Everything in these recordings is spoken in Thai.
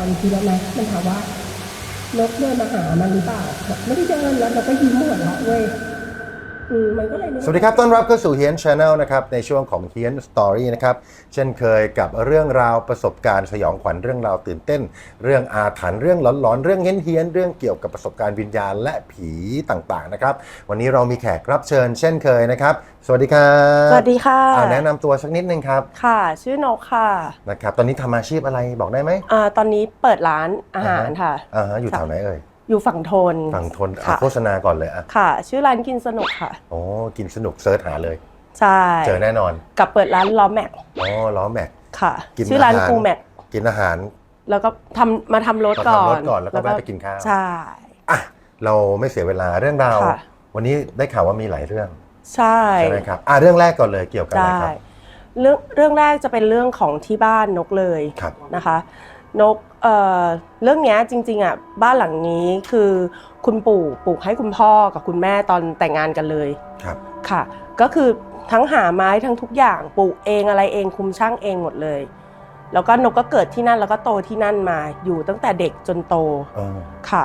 ตอนที่แล้วนะมันถามว่านกเดินมาหามันหรือเปล่าไม่ได้เดินแล้วเราก็ยิ้มหัวเราะเว้ย มมันก็เลยนึกสวัสดีครับต้อนรับเข้าสู่เฮียนชาแนลนะครับในช่วงของเฮียนสตอรี่นะครับเช่นเคยกับเรื่องราวประสบการณ์สยองขวัญเรื่องราวตื่นเต้น เรื่องอาถรรพ์เรื่องหลอนๆ เรื่องเฮี้ยนเฮียนๆเรื่องเกี่ยวกับประสบการณ์วิญญาณและผีต่างๆนะครับวันนี้เรามีแขกรับเชิญ เช่นเคยนะครับ สวัสดีครับสวัสดีค่ะอ่าแนะนำตัวสักนิดนึงครับค่ะ ชื่อนกค่ะนะครับตอนนี้ทำอาชีพอะไรบอกได้ไหมอ่าตอนนี้เปิดร้านอาหารค่ะอ่าฮะอยู่แถวไหนเอ่ย อยู่ฝั่งทนฝั่งทนอะค่ะโฆษณาก่อนเลยอะค่ะ ชื่อร้านกินสนุกค่ะ โอ้กินสนุกเซิร์ชหาเลย ใช่เจอแน่นอนกับเปิดร้านล้อแม็กอ๋อล้อแม็ก ค่ะ กินชื่อร้านอาหาร กูแม็กกินอาหารแล้วก็ทำมาทำรถมาก่อทำรนถก่อนแล้วก็แวะไปกินข้าวใช่ อะเราไม่เสียเวลาเรื่องราวค่ะ วันนี้ได้ข่าวว่ามีหลายเรื่องใช่ ใช่ไหมครับอะเรื่องแรกก่อนเลยเกี่ยวกับอะไรใช่ครับเรื่องเรื่องแรกจะเป็นเรื่องของที่บ้านนกเลยครับ นะคะ นกเอ่อเรื่องเนี้ยจริงๆอะบ้านหลังนี้คือคุณปู่ปลูกให้คุณพ่อกับคุณแม่ตอนแต่งงานกันเลยครับค่ะ ก็คือทั้งหาไม้ทั้งทุกอย่างปลูกเองอะไรเองคุมช่างเองหมดเลย แล้วก็นกก็เกิดที่นั่นแล้วก็โตที่นั่นมาอยู่ตั้งแต่เด็กจนโตเออค่ะ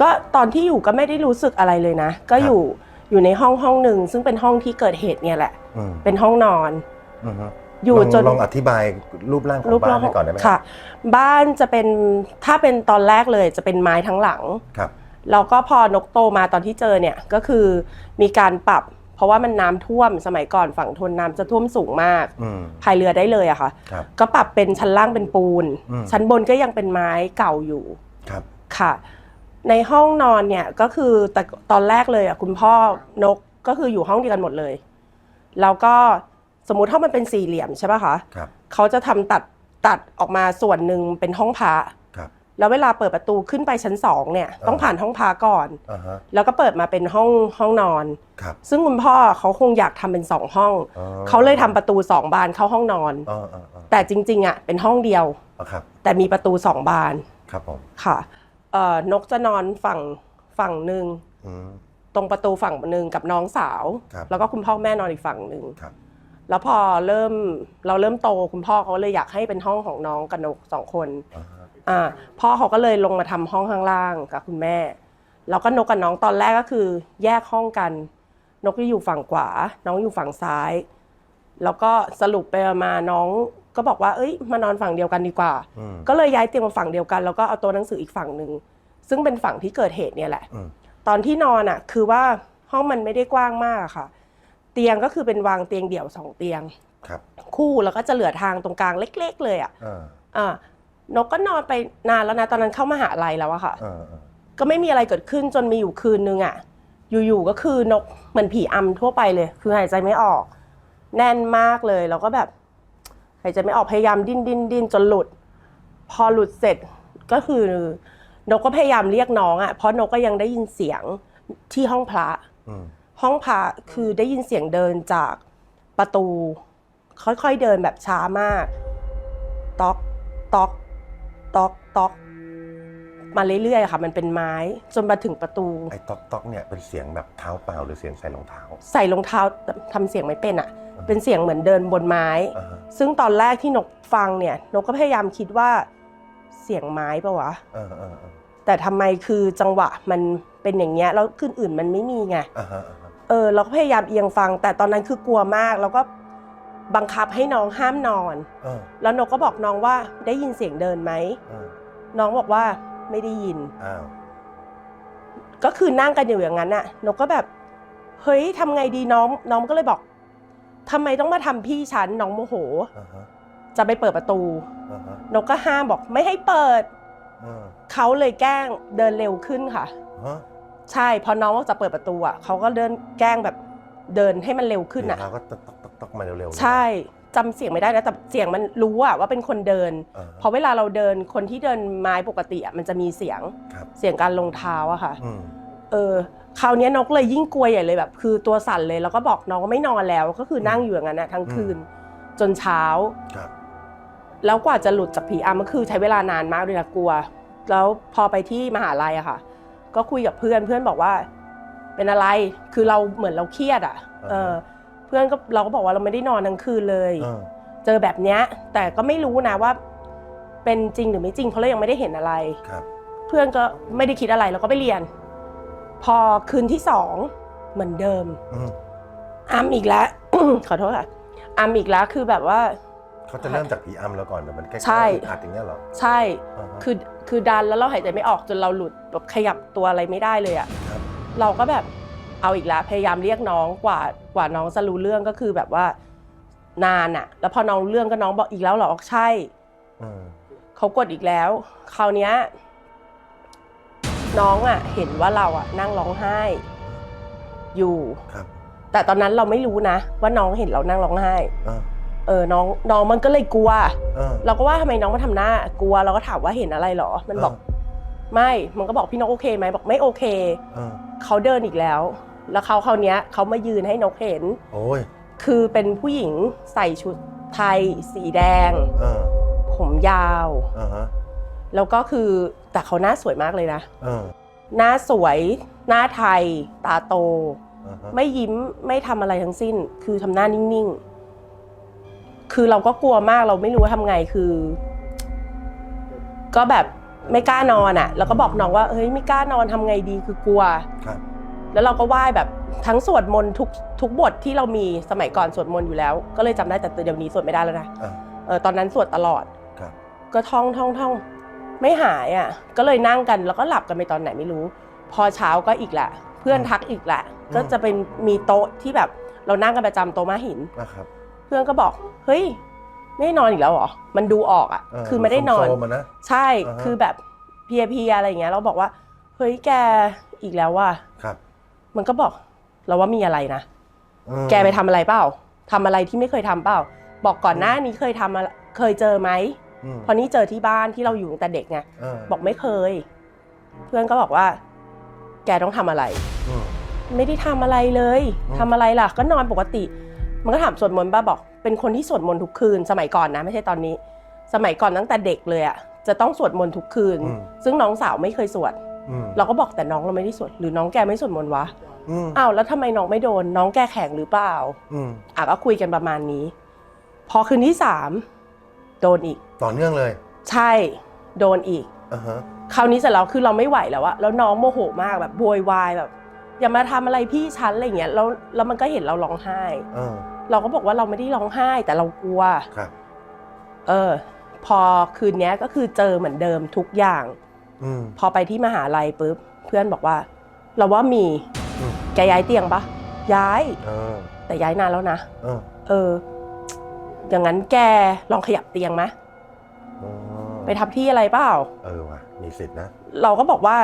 ก็ตอนที่อยู่ก็ไม่ได้รู้สึกอะไรเลยนะ ก็ครับอยู่อยู่ในห้องห้องหนึ่งซึ่งเป็นห้องที่เกิดเหตุเนี่ยแหละอืมเป็นห้องนอน อือฮึอยู่ลงจนลองอธิบายรูปร่างของบ้านให้ก่อนได้ไหมค่ะ บ้านจะเป็นถ้าเป็นตอนแรกเลยจะเป็นไม้ทั้งหลังครับแล้วก็พอนกโตมาตอนที่เจอเนี่ยก็คือมีการปรับ เพราะว่ามันน้ำท่วมสมัยก่อนฝั่งทนน้ำจะท่วมสูงมากอืมพายเรือได้เลยอะค่ะครับก็ปรับเป็นชั้นล่างเป็นปูนอืมชั้นบนก็ยังเป็นไม้เก่าอยู่ครับค่ะ ในห้องนอนเนี่ยก็คือแต่ตอนแรกเลยอะคุณพ่อนกก็คืออยู่ห้องเดียวกันหมดเลย แล้วก็ สมมุติถ้ามันเป็นสี่เหลี่ยมใช่ป่ะคะครับเขาจะทำตัดตัดออกมาส่วนหนึ่งเป็นห้องพระครับ แล้วเวลาเปิดประตูขึ้นไปชั้นสองเนี่ยต้องผ่านห้องพระก่อนอ่าฮะแล้วก็เปิดมาเป็นห้องห้องนอนครับซึ่งคุณพ่อเขาคงอยากทำเป็นสองห้องอ๋อเขาเลยทำประตูสองบานเข้าห้องนอนอ๋ออ๋ออ๋อแต่จริงๆอะเป็นห้องเดียวอ๋อครับแต่มีประตูสองบานครับผมค่ะเอ่อนกจะนอนฝั่งฝั่งหนึ่งอืมตรงประตูฝั่งหนึ่งกับน้องสาวครับแล้วก็คุณพ่อแม่นอนอีกฝั่งหนึ่งครับ แล้วพอเริ่มเราเริ่มโตคุณพ่อเขาเลยอยากให้เป็นห้องของน้องกับนกสองคนอ่าฮะอ่าพ่อเขาก็เลยลงมาทำห้องข้างล่างกับคุณแม่ แล้วก็นกกับน้องตอนแรกก็คือ แยกห้องกัน นกจะอยู่ฝั่งขวา น้องอยู่ฝั่งซ้าย แล้วก็สรุปไปมาน้องก็บอกว่า เอ้ย มานอนฝั่งเดียวกันดีกว่าอืมก็เลยย้ายเตียงมาฝั่งเดียวกัน แล้วก็เอาตัวหนังสืออีกฝั่งหนึ่งซึ่งเป็นฝั่งที่เกิดเหตุเนี่ยแหละอืมตอนที่นอนอะ คือว่าห้องมันไม่ได้กว้างมากอะค่ะ เตียงก็คือเป็นวางเตียงเดี่ยวสองเตียง ครับคู่แล้วก็จะเหลือทางตรงกลางเล็ก ๆ เลยอะอ่าอ่านกก็นอนไปนานแล้วนะตอนนั้นเข้ามหาลัยแล้วอะค่ะอ่าอ่าก็ไม่มีอะไรเกิดขึ้นจนมีอยู่คืนนึงอะอยู่ๆก็คือนกเหมือนผีอำทั่วไปเลย คือหายใจไม่ออก แน่นมากเลย แล้วก็แบบหายใจไม่ออกพยายามดิ้นดิ้นดิ้นจนหลุด พอหลุดเสร็จก็คือนกก็พยายามเรียกน้องอะเพราะนกก็ยังได้ยินเสียงที่ห้องพระ อืม ห้องพระคือได้ยินเสียงเดินจากประตู ค่อยๆเดินแบบช้ามากต๊อกต๊อกต๊อกต๊อกมาเรื่อยๆค่ะ มันเป็นไม้จนมาถึงประตู ไอ้ต๊อกต๊อกเนี่ยเป็นเสียงแบบเท้าเปล่าหรือเสียงใส่รองเท้า ใส่รองเท้าแต่ทำเสียงไม่เป็นอะ่ะ เป็นเสียงเหมือนเดินบนไม้ อ่าฮะซึ่งตอนแรกที่นกฟังเนี่ยนกก็พยายามคิดว่าเสียงไม้ปะวะ เออเออเออแต่ทำไมคือจังหวะมันเป็นอย่างเงี้ยแล้วคืนอื่นมันไม่มีไง อ่าฮะอ่าฮะ เออเราก็พยายามเอียงฟัง แต่ตอนนั้นคือกลัวมากแล้วก็บังคับให้น้องห้ามนอน เออแล้วนกก็บอกน้องว่าได้ยินเสียงเดินไหมเออน้องบอกว่าไม่ได้ยิน อ้าวก็คือนั่งกันอยู่อย่างนั้นน่ะนกก็แบบ เฮ้ยทำไงดีน้อง น้องก็เลยบอกทำไมต้องมาทำพี่ฉันน้องโมโห อ่าฮะจะไปเปิดประตู อ่าฮะนกก็ห้ามบอกไม่ให้เปิด เออเขาเลยแกล้งเดินเร็วขึ้นค่ะ ฮะ ใช่พอน้องบอกจะเปิดประตูอะเขาก็เดินแกล้งแบบเดินให้มันเร็วขึ้นอะเท้าก็ต๊อกต๊อกต๊อกต๊อกมาเร็วๆใช่จำเสียงไม่ได้นะแต่เสียงมันรู้อะว่าเป็นคนเดิน อ่าฮะเพราะเวลาเราเดินคนที่เดินไม้ปกติอะมันจะมีเสียงครับ เสียงการลงเท้าอะค่ะ อืมเออคราวเนี้ยนกเลยยิ่งกลัวใหญ่เลยแบบ คือตัวสั่นเลยแล้วก็บอกน้องว่าไม่นอนแล้วก็คือนั่งอยู่อย่างนั้นนะทั้งคืน จนเช้า ครับแล้วกว่าจะหลุดจากผีอำก็คือใช้เวลานานมากเลยนะกลัว แล้วพอไปที่มหาลัยอะค่ะ ก็คุยกับเพื่อนเพื่อนบอกว่า เป็นอะไรคือเราเหมือนเราเครียดอะเออเพื่อนก็เราก็บอกว่าเราไม่ได้นอนทั้งคืนเลยเออเจอแบบเนี้ย แต่ก็ไม่รู้นะว่า เป็นจริงหรือไม่จริงเพราะเรายังไม่ได้เห็นอะไรครับ เพื่อนก็ไม่ได้คิดอะไรเราก็ไปเรียน พอคืนที่สองเหมือนเดิมอืมอัมอีกแล้วขอโทษค่ะอัมอีกแล้วคือแบบว่า เขาจะเริ่มจากผีอำแล้วก่อนแบบมันแก้ใช่อัดอย่างเงี้ยเหรอใช่ อ่าฮะ คือคือดันแล้วเราหายใจไม่ออกจนเราหลุดแบบขยับตัวอะไรไม่ได้เลยอะครับ เราก็แบบเอาอีกแล้วพยายามเรียกน้องกว่ากว่าน้องจะรู้เรื่องก็คือแบบว่านานอะแล้วพอน้องรู้เรื่องก็น้องบอกอีกแล้วเหรอใช่ อืมเขากดอีกแล้ว คราวเนี้ยน้องอะเห็นว่าเราอะนั่งร้องไห้ อยู่ ครับแต่ตอนนั้นเราไม่รู้นะ ว่าน้องเห็นเรานั่งร้องไห้ อ่า เออน้องน้องมันก็เลยกลัวอ่าเราก็ว่าทำไมน้องมาทำหน้ากลัวเราก็ถามว่าเห็นอะไรเหรอ มันบอก ไม่มันก็บอกพี่นกโอเคไหมบอกไม่โอเคอ่าเขาเดินอีกแล้ว แล้วเขาคราวเนี้ยเขามายืนให้นกเห็น โอ้ย คือเป็นผู้หญิงใส่ชุดไทย สีแดงอ่าผมยาวอ่าฮะแล้วก็คือแต่เขาหน้าสวยมากเลยนะอ่าหน้าสวย หน้าไทย ตาโตอ่าฮะไม่ยิ้มไม่ทำอะไรทั้งสิ้น คือทำหน้านิ่งๆ คือเราก็กลัวมากเราไม่รู้ว่าทำไงคือ ก็แบบไม่กล้านอนอะ่ะ แล้วก็บอกน้องว่าเฮ้ยไม่กล้านอนทำไงดีคือกลัว ครับ แล้วเราก็ไหว้แบบทั้งสวดมนต์ทุกทุกบทที่เรามีสมัยก่อนสวดมนต์อยู่แล้ว ก็เลยจำได้แต่เดี๋ยวนี้สวดไม่ได้แล้วนะ อ่า เออตอนนั้นสวดตลอด ครับ ก็ท่องท่องท่องไม่หายอะ ก็เลยนั่งกันแล้วก็หลับกันไปตอนไหนไม่รู้ พอเช้าก็อีกแหละ เพื่อนทักอีกแหละก็จะเป็นมีโต๊ะที่แบบเรานั่งกันประจำโต๊ะม้าหิน นะครับ เพื่อนก็บอก เฮ้ย ไม่ได้นอนอีกแล้วเหรอ มันดูออกอะเคือไม่ได้นอนโซมๆอะนะใช่อ่าฮะคือแบบเพลียๆอะไรอย่างเงี้ย เราบอกว่า เฮ้ยแกอีกแล้วว่ะครับมันก็บอกเราว่ามีอะไรนะอืมแกไปทำอะไรเปล่าทำอะไรที่ไม่เคยทำเปล่า บอกก่อนหน้านี้เคยทำอะไรเคยเจอไหมอืมเพราะนี่เจอที่บ้านที่เราอยู่ตั้งแต่เด็กไงาบอกไม่เคย เพื่อนก็บอกว่า แกต้องทำอะไรอืมไม่ได้ทำอะไรเลยอืมทำอะไรล่ะ ก็นอนปกติ มันก็ถามสวดมนต์ป้าบอก เป็นคนที่สวดมนต์ทุกคืน สมัยก่อนนะไม่ใช่ตอนนี้ สมัยก่อนตั้งแต่เด็กเลยอะจะต้องสวดมนต์ทุกคืนซึ่งน้องสาวไม่เคยสวด อืมเราก็บอกแต่น้องเราไม่ได้สวดหรือน้องแกไม่สวดมนต์วะอืมอ้าวแล้วทำไมน้องไม่โดน น้องแกแข็งหรือเปล่าอืมอะก็คุยกันประมาณนี้ พอคืนที่สามโดนอีก ต่อเนื่องเลยใช่ โดนอีก อ่าฮะคราวนี้เสร็จแล้วคือเราไม่ไหวแล้วอะแล้วน้องโมโหมากแบบโวยวายแบบ อย่ามาทำอะไรพี่ฉันอะไรเงี้ยแล้วแล้วมันก็เห็นเราร้องไห้เออ เราก็บอกว่าเราไม่ได้ร้องไห้แต่เรากลัวครับ เออ พอคืนเนี้ยก็คือเจอเหมือนเดิมทุกอย่างอืมพอไปที่มหาลัยปุ๊บเพื่อนบอกว่า เราว่ามีอืมแกย้ายเตียงปะย้ายเออแต่ย้ายนานแล้วนะเออเออ อย่างนั้นแกลองขยับเตียงไหมอ๋อไปทับที่อะไรเปล่า เออว่ะมีสิทธินะ เราก็บอกว่า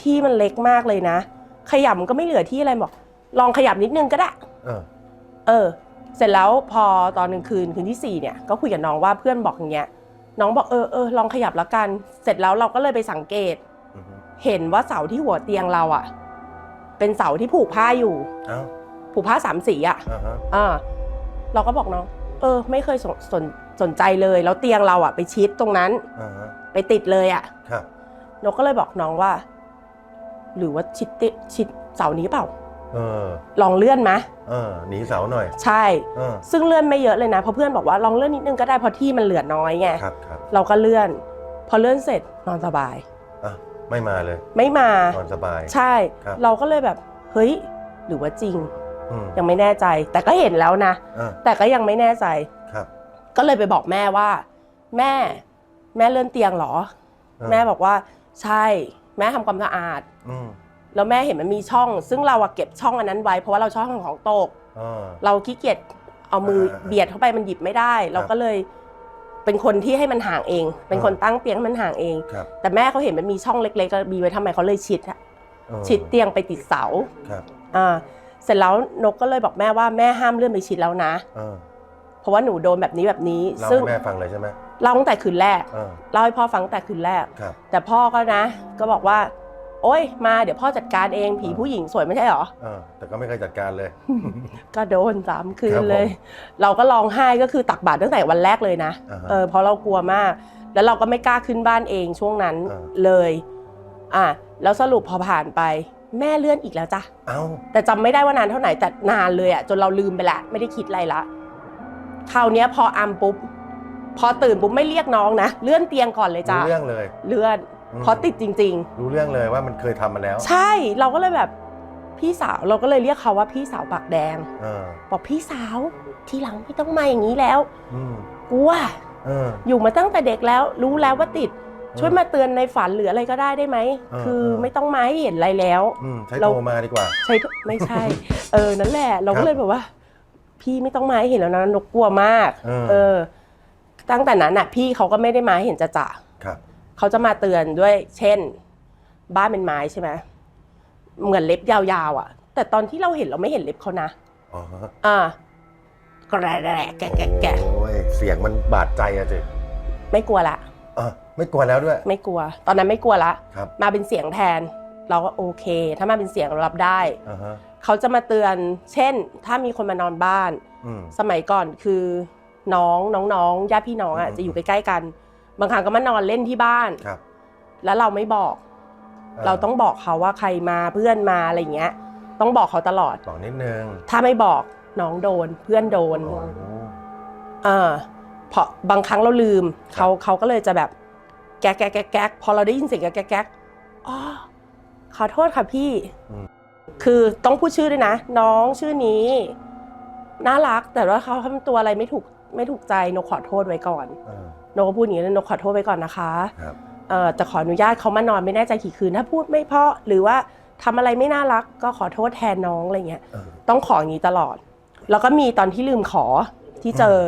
ที่มันเล็กมากเลยนะ ขยับมันก็ไม่เหลือที่อะไรบอก ลองขยับนิดนึงก็ได้ เออ เออ เสร็จแล้วพอตอนหนึ่งคืนคืนที่สี่เนี่ยก็คุยกับน้องว่าเพื่อนบอกอย่างเงี้ยน้องบอกเออเออลองขยับแล้วกัน เสร็จแล้วเราก็เลยไปสังเกตอือฮึเห็นว่าเสาที่หัวเตียงเราอะเป็นเสาที่ผูกผ้าอยู่เอ้าผูกผ้าสามสีอะอ่าฮะอ่าเราก็บอกน้องเออ ไม่เคยสนสนสนใจเลยแล้วเตียงเราอะไปชิดตรงนั้น อ่าฮะไปติดเลยอะครับ นกก็เลยบอกน้องว่า หรือว่าชิดติชิดเสานี้เปล่า เออลองเลื่อนไหมเออหนีเสาหน่อยใช่ เออซึ่งเลื่อนไม่เยอะเลยนะเพราะเพื่อนบอกว่าลองเลื่อนนิดนึงก็ได้เพราะที่มันเหลือน้อยไงครับครับเราก็เลื่อน พอเลื่อนเสร็จนอนสบาย อะไม่มาเลยไม่มา นอนสบาย ใช่ ครับ เราก็เลยแบบเฮ้ยหรือว่าจริง อืมยังไม่แน่ใจ แต่ก็เห็นแล้วนะ อ่าแต่ก็ยังไม่แน่ใจ ครับก็เลยไปบอกแม่ว่า แม่แม่เลื่อนเตียงเหรอ เออแม่บอกว่าใช่ แม่ทำความสะอาด อืม แล้วแม่เห็นมันมีช่อง ซึ่งเราอะเก็บช่องอันนั้นไว้ เพราะว่าเราชอบของตก อ่า เราขี้เกียจเอามืออ่าเบียดเข้าไปมันหยิบไม่ได้ เราก็เลยเป็นคนที่ให้มันห่างเอง เป็นคนตั้งเตียงให้มันห่างเอง ครับ แต่แม่เขาเห็นมันมีช่องเล็กๆก็มีไว้ทำไมเขาเลยชิดอะเออชิดเตียงไปติดเสาครับอ่าเสร็จแล้วนกก็เลยบอกแม่ว่าแม่ห้ามเลื่อนไปชิดแล้วนะ เออเพราะว่าหนูโดนแบบนี้แบบนี้ เล่าซึ่งให้แม่ฟังเลยใช่ไหมเล่าตั้งแต่คืนแรกเออเล่าให้พ่อฟังตั้งแต่คืนแรก ครับ แต่พ่อก็นะ ก็บอกว่า โอ๊ยมาเดี๋ยวพ่อจัดการเองผีผู้หญิงสวยไม่ใช่เหรอเออแต่ก็ไม่เคยจัดการเลย ก็โดนสามคืครันบผมเลย เราก็ร้องไห้ก็คือตักบาตรตั้งแต่วันแรกเลยนะอ่าฮะเออเพราะเรากลัวมาก แล้วเราก็ไม่กล้าขึ้นบ้านเองช่วงนั้นอ่าเลย อะแล้วสรุปพอผ่านไป แม่เลื่อนอีกแล้วจ้ะเอ้าแต่จำไม่ได้ว่านานเท่าไหร่แต่นานเลยอะจนเราลืมไปละไม่ได้คิดอะไรละคราวเนี้ยพออัมปุ๊บพอตื่นปุ๊บไม่เรียกน้องนะเลื่อนเตียงก่อนเลยจ้ะรู้เรื่องเลย เลื่อนอืม เพราะติดจริง รู้เรื่องเลยว่ามันเคยทำมาแล้วๆ ใช่เราก็เลยแบบพี่สาวเราก็เลยเรียกเขาว่าพี่สาวปากแดง เออบอกพี่สาวทีหลังไม่ต้องมาอย่างนี้แล้วอืมกลัวเออ อยู่มาตั้งแต่เด็กแล้ว รู้แล้วว่าติดช่วยมาเตือนในฝันหรืออะไรก็ได้ได้ไหมเออคือเออ ไม่ต้องมาให้เห็นอะไรแล้ว อืมใช้เราโทรมาดีกว่า ใช่ไม่ใช่ เออนั่นแหละเราครัก็บเลยแบบว่า พี่ไม่ต้องมาให้เห็นแล้วนะนกกลัวมากเออเออตั้งแต่นั้นน่ะ พี่เขาก็ไม่ได้มาให้เห็นจะจะครับ เขาจะมาเตือนด้วยเช่น บ้านเป็นไม้ใช่ไหมเหมือนเล็บยาวๆอะ แต่ตอนที่เราเห็นเราไม่เห็นเล็บเขานะอ๋ออ่ากระแดะแกะแกะแกะโอ้ยเสียงมันบาดใจอะจิไม่กลัวละเออไม่กลัวแล้วด้วย ไม่กลัว ตอนนั้นไม่กลัวละ ครับ มาเป็นเสียงแทน เราก็โอเค ถ้ามาเป็นเสียงเรารับได้ อ่าฮะเขาจะมาเตือน เช่น ถ้ามีคนมานอนบ้าน อืม สมัยก่อนคือน้องน้องๆญาติพี่น้องอะอืม จะอยู่ใกล้ๆกัน บางครั้งก็มานอนเล่นที่บ้าน ครับ แล้วเราไม่บอก เราต้องบอกเขาว่าใครมาเพื่อนมาอะไรอย่างเงี้ย ต้องบอกเขาตลอด บอกนิดนึง ถ้าไม่บอกน้องโดน เพื่อนโดนโอ้เออเพราะบางครั้งเราลืมเขาเขาก็เลยจะแบบแก๊กแก๊กแก๊กแก๊กพอเราได้ยินเสียงแก๊กแก๊กแก๊กอ๋อขอโทษค่ะพี่ คือต้องพูดชื่อด้วยนะ น้องชื่อนี้ น่ารักแต่ว่าเขาทำตัวอะไรไม่ถูกไม่ถูกใจนกขอโทษไว้ก่อนเออ นกก็พูดอย่างนี้เลยนกขอโทษไว้ก่อนนะคะครับเอ่อจะขออนุญาตเขามานอนไม่แน่ใจกี่คืนถ้าพูดไม่เพราะหรือว่าทำอะไรไม่น่ารักก็ขอโทษแทนน้องอะไรเงี้ย เออต้องขออย่างนี้ตลอด แล้วก็มีตอนที่ลืมขอที่เจออ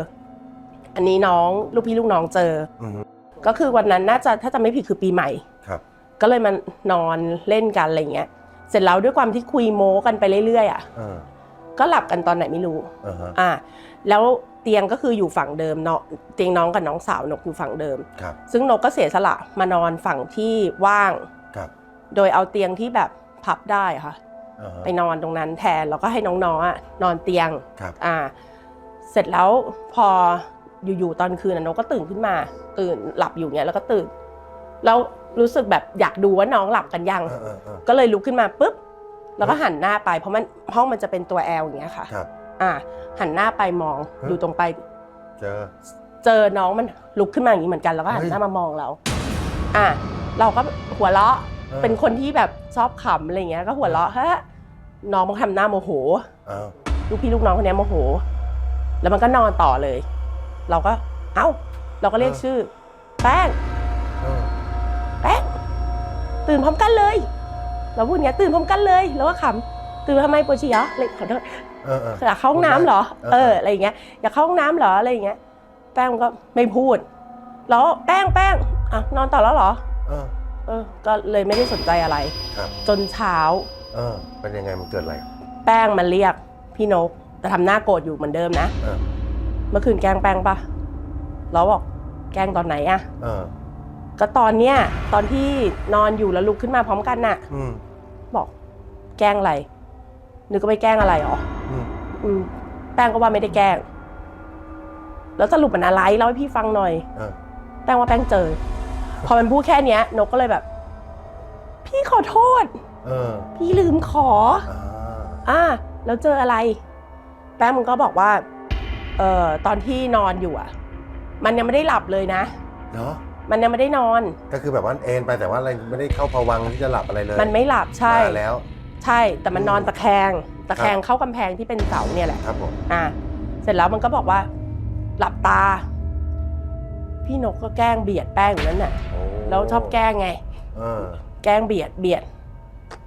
อันนี้น้องลูกพี่ลูกน้องเจอ อืม ก็คือวันนั้นน่าจะถ้าจำไม่ผิดคือปีใหม่ครับ ก็เลยมานอนเล่นกันอะไรเงี้ย เสร็จแล้วด้วยความที่คุยโม้กันไปเรื่อยๆอะ เออก็หลับกันตอนไหนไม่รู้อ่าฮะอ่าแล้ว เตียงก็คืออยู่ฝั่งเดิมเนาะเตียงน้องกับน้องสาวนกอยู่ฝั่งเดิม ครับ ซึ่งนกก็เสียสละมานอนฝั่งที่ว่าง ครับโดยเอาเตียงที่แบบพับได้อะค่ะ อ่าฮะ ไปนอนตรงนั้นแทนแล้วก็ให้น้องๆอะนอนเตียงครับ อ่า เสร็จแล้วพออยู่ๆตอนคืนน่ะนกก็ตื่นขึ้นมา ตื่นหลับอยู่เนี้ยแล้วก็ตื่น แล้วรู้สึกแบบอยากดูว่าน้องหลับกันยัง เออเออเออก็เลยลุกขึ้นมาปุ๊บแล้วก็หันหน้าไปเพราะมันห้องมันจะเป็นตัวแอลอย่างเงี้ยค่ะ ครับ อ่าหันหน้าไปมองฮะดูตรงไป เจอ เจอน้องมันลุกขึ้นมาอย่างนี้เหมือนกันแล้วก็หันเฮ้ย หน้ามามองเรา อ่าเราก็หัวเราะออเป็นคนที่แบบชอบขำอะไรเงี้ยก็หัวเราะฮะน้องมันทำหน้าโมโห อ้าวลูกพี่ลูกน้องคนเนี้ยโมโห แล้วมันก็นอนต่อเลย เราก็เอ้า เราก็เรียกชื่อ แป้งเออแป้งตื่นพร้อมกันเลย เราพูดอย่างเงี้ยตื่นพร้อมกันเลย แล้วก็ขำตื่นทำไมปวดฉี่เหรอเลยขอโทษเออเอออยากเข้าห้องน้ำเหรอเออเอออะไรอย่างเงี้ยอยากเข้าห้องน้ำเหรออะไรอย่างเงี้ย แป้งมันก็ไม่พูด แล้วแป้งแป้งอะนอนต่อแล้วเหรอเออเออก็เลยไม่ได้สนใจอะไรครับจนเช้า เออ เป็นยังไงมันเกิดอะไร แป้งมันเรียกพี่นกแต่ทำหน้าโกรธอยู่เหมือนเดิมนะเออเมื่อคืนแกล้งแป้งปะเราบอกแกล้งตอนไหนอะเออก็ตอนเนี้ยตอนที่นอนอยู่แล้วลุกขึ้นมาพร้อมกันน่ะอืมบอกแกล้งอะไร นึกก็ไปแกล้งอะไรหรออืมอืมแป้งก็ว่าไม่ได้แกล้ง แล้วสรุปมันอะไรเล่าให้พี่ฟังหน่อยเออแป้งว่าแป้งเจอ พอมันพูดแค่เนี้ย นกก็เลยแบบ พี่ขอโทษเออพี่ลืมขออ่าอ่าแล้วเจออะไร แป้งมันก็บอกว่า เอ่อตอนที่นอนอยู่อะ มันยังไม่ได้หลับเลยนะเนาะมันยังไม่ได้นอน ก็คือแบบว่าเอนไปแต่ว่าอะไรไม่ได้เข้าภวังค์ที่จะหลับอะไรเลย มันไม่หลับใช่มาแล้ว ใช่แต่มันนอนตะแคงตะแคงเข้ากำแพงที่เป็นเสาเนี่ยแหละ ครับผมอ่าเสร็จแล้วมันก็บอกว่า หลับตา พี่นกก็แกล้งเบียดแป้งอยู่นั้นน่ะโอ้แล้วชอบแกล้งไง เออแกล้งเบียดเบียด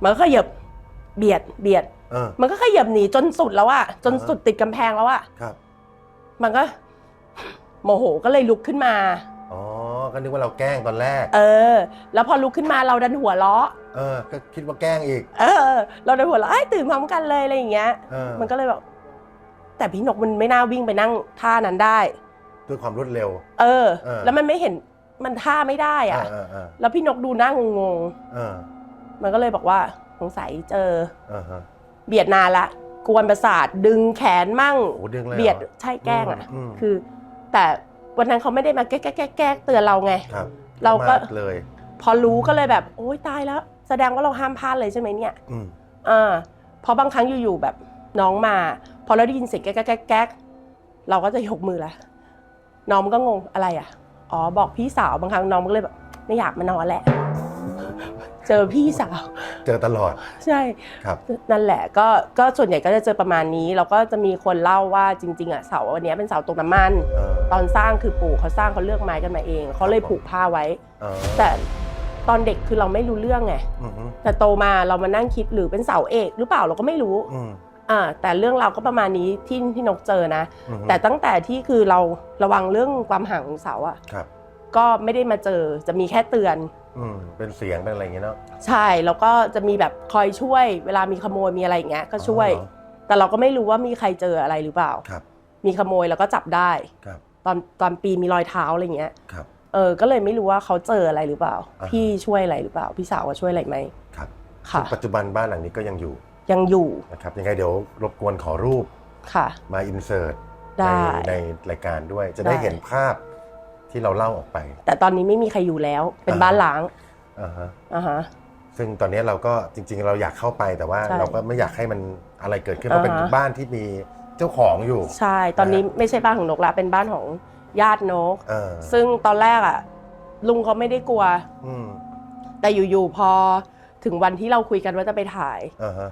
มันก็ขยับเบียดเบียด เออ มันก็ขยับหนีจนสุดแล้วอะจนอ่าฮะสุดติดกำแพงแล้วอะครับ มันก็ โมโหก็เลยลุกขึ้นมา อ๋อ ก็นึกว่าเราแกล้งตอนแรก เออ แล้วพอลุกขึ้นมาเราดันหัวเราะเออ ก็คิดว่าแกล้งอีก เออ เราดันหัวเราะไอ้ยตื่นพร้อมกันเลยอะไรอย่างเงี้ย เออมันก็เลยแบบแต่พี่นกมันไม่น่าวิ่งไปนั่งท่านั้นได้ ด้วยความรวดเร็ว เออ เออ แล้วมันไม่เห็นมันท่าไม่ได้อะเออเออแล้วพี่นกดูหน้างงเออๆมันก็เลยบอกว่าสงสัยเจอ เออฮะเบียดนานละกวนประสาทดึงแขนมั่ง โอ้ดึงเลยหรอเบียดใช่แกล้งอะ อืมคือแต่ วันนั้นเขาไม่ได้มาแก้แก้แก้แก้เตือนเราไง ครับเราก็ มเลย พอรู้ก็เลยแบบ โอ๊ยตายแล้ว แสดงว่าเราห้ามพลาดเลยใช่ไหมเนี่ยอืมอ่าเพราะบางครั้งอยู่ๆแบบน้องมา พอเราได้ยินเสียงแก๊กแก๊กแก๊กแก๊กเราก็จะยกมือละน้องมันก็งงอะไรอะ อ๋อบอกพี่สาวบางครั้งน้องมันก็เลยแบบ ไม่อยากมานอนแหละ เจอพี่สาว เจอตลอด ใช่ครับ นั่นแหละก็ก็ส่วนใหญ่ก็จะเจอประมาณนี้แล้วก็จะมีคนเล่าว่าจริง ๆอะเสาอันเนี้ยเป็นเสาตกน้ำมัน เออ ตอนสร้างคือปู่เขาสร้างเขาเลือกไม้กันมาเองเขาเลยผูกผ้าไว้ เออแต่ตอนเด็กคือเราไม่รู้เรื่องไงอือฮึแต่โตมาเรามานั่งคิดหรือเป็นเสาเอกหรือเปล่าเราก็ไม่รู้อืมอ่าแต่เรื่องราวก็ประมาณนี้ที่ที่นกเจอนะ อือฮึแต่ตั้งแต่ที่คือเราระวังเรื่องความห่างของเสาอะครับ ก็ไม่ได้มาเจอจะมีแค่เตือน อืมเป็นเสียงเป็นอะไรอย่างเงี้ยเนาะ ใช่แล้วก็จะมีแบบคอยช่วย เวลามีขโมยมีอะไรอย่างเงี้ยก็ช่วย อ๋อแต่เราก็ไม่รู้ว่ามีใครเจออะไรหรือเปล่า ครับมีขโมยแล้วก็จับได้ ครับ ตอนตอนปีนมีรอยเท้าอะไรเงี้ยครับ เออก็เลยไม่รู้ว่าเขาเจออะไรหรือเปล่า อ่าฮะ พี่ช่วยอะไรหรือเปล่า พี่สาวว่าช่วยอะไรไหมครับค่ะ ซึ่งปัจจุบันบ้านหลังนี้ก็ยังอยู่ยังอยู่นะครับยังไงเดี๋ยวรบกวนขอรูปค่ะ มาอินเสิร์ตได้ ในรายการด้วย จะได้ได้ เห็นภาพ ที่เราเล่าออกไป แต่ตอนนี้ไม่มีใครอยู่แล้ว เป็นอ่าบ้านล้างอ่าฮะอ่าฮะ ซึ่งตอนนี้เราก็จริง ๆ เราอยากเข้าไปแต่ว่าใช่เราก็ไม่อยากให้มันอะไรเกิดขึ้นเพราะเป็นอ่าฮะ บ้านที่มีเจ้าของอยู่ ใช่ ตอนนี้ไม่ใช่บ้านของนกละเป็นบ้านของญาตินก เออซึ่งตอนแรกอะ ลุงเขาไม่ได้กลัว อืมแต่อยู่ๆพอถึงวันที่เราคุยกันว่าจะไปถ่าย อ่าฮะ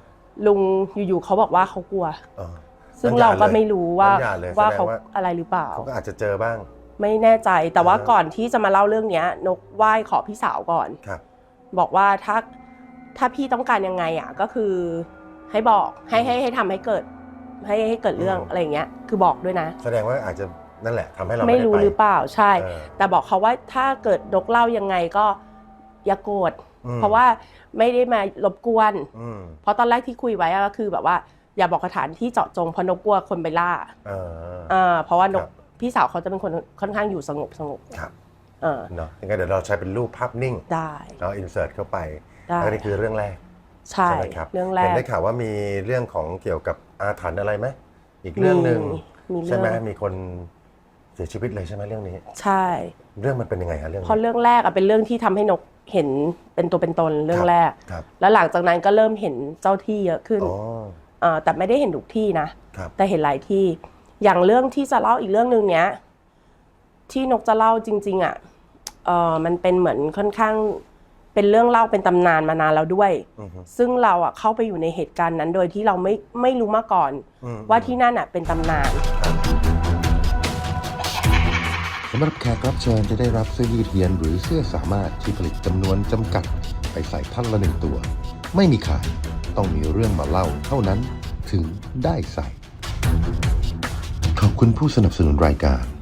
ลุงอยู่ๆเขาบอกว่าเขากลัว เออ ซึ่งงั้นอย่าเราก็เลยไม่รู้ว่างั้นอย่าเลยว่าแสดงเขาว่าอะไรหรือเปล่า เขาก็อาจจะเจอบ้าง ไม่แน่ใจแต่ว่าอ่าฮะก่อนที่จะมาเล่าเรื่องเนี้ย นกไหว้ขอพี่สาวก่อนครับ บอกว่าถ้าถ้าพี่ต้องการยังไงอะก็คือให้บอกให้ให้ให้ทำให้เกิด ให้ให้เกิดเรื่องอืมอะไรอย่างเงี้ย คือบอกด้วยนะ แสดงว่าอาจจะนั่นแหละทำให้เราไม่ด้รู้ปหรือเปล่าใช่เออแต่บอกเขาว่าถ้าเกิดนกเล่ายังไงก็อย่าโกรธอืมเพราะว่าไม่ได้มารบกวนอืมเพราะตอนแรกที่คุยไว้อะก็คือแบบว่าอย่าบอกสถานที่เจาะจงเพราะนกกลัวคนไปล่าเอออ่าเพราะว่านกครับ พี่สาวเขาจะเป็นคนค่อนข้างอยู่สงบสงบครับเออเนาะยังไงเดี๋ยวเราใช้เป็นรูปภาพนิ่งได้เราอินเสิร์ตเข้าไปได้แล้วนี่คือเรื่องแรกใช่ใช่ไหมครับเรื่องแรเห็นกได้ข่าวว่ามีเรื่องของเกี่ยวกับอาถรรพ์อะไรไหมอีกเรื่องหนึ่งมีเรื่ใช่องไหมมีคนเสียชีวิตเลยใช่ไหมเรื่องนี้ ใช่ เรื่องมันเป็นยังไงฮะเรื่องเพราะนี้เรื่องแรกอะเป็นเรื่องที่ทำให้นกเห็นเป็นตัวเป็นตนเรื่องแรกครับแล้วหลังจากนั้นก็เริ่มเห็นเจ้าที่เยอะขึ้นอ๋อเอ่อแต่ไม่ได้เห็นทุกที่นะครับแต่เห็นหลายที่ อย่างเรื่องที่จะเล่าอีกเรื่องหนึ่งเนี้ย ที่นกจะเล่าจริง ๆอะเออมันเป็นเหมือนค่อนข้างเป็นเรื่องเล่าเป็นตำนานมานานแล้วด้วย อือฮึ ซึ่งเราอะเข้าไปอยู่ในเหตุการณ์นั้นโดยที่เราไม่ไม่รู้มาก่อน อืมว่าที่นั่นอะเป็นตำนาน สำหรับแขกรับเชิญจะได้รับเสื้อยืดเทียนหรือเสื้อสามารถที่ผลิตจำนวนจำกัด ไปใส่ท่านละหนึ่งตัว ไม่มีขายต้องมีเรื่องมาเล่าเท่านั้นถึงได้ใส่ ขอบคุณผู้สนับสนุนรายการ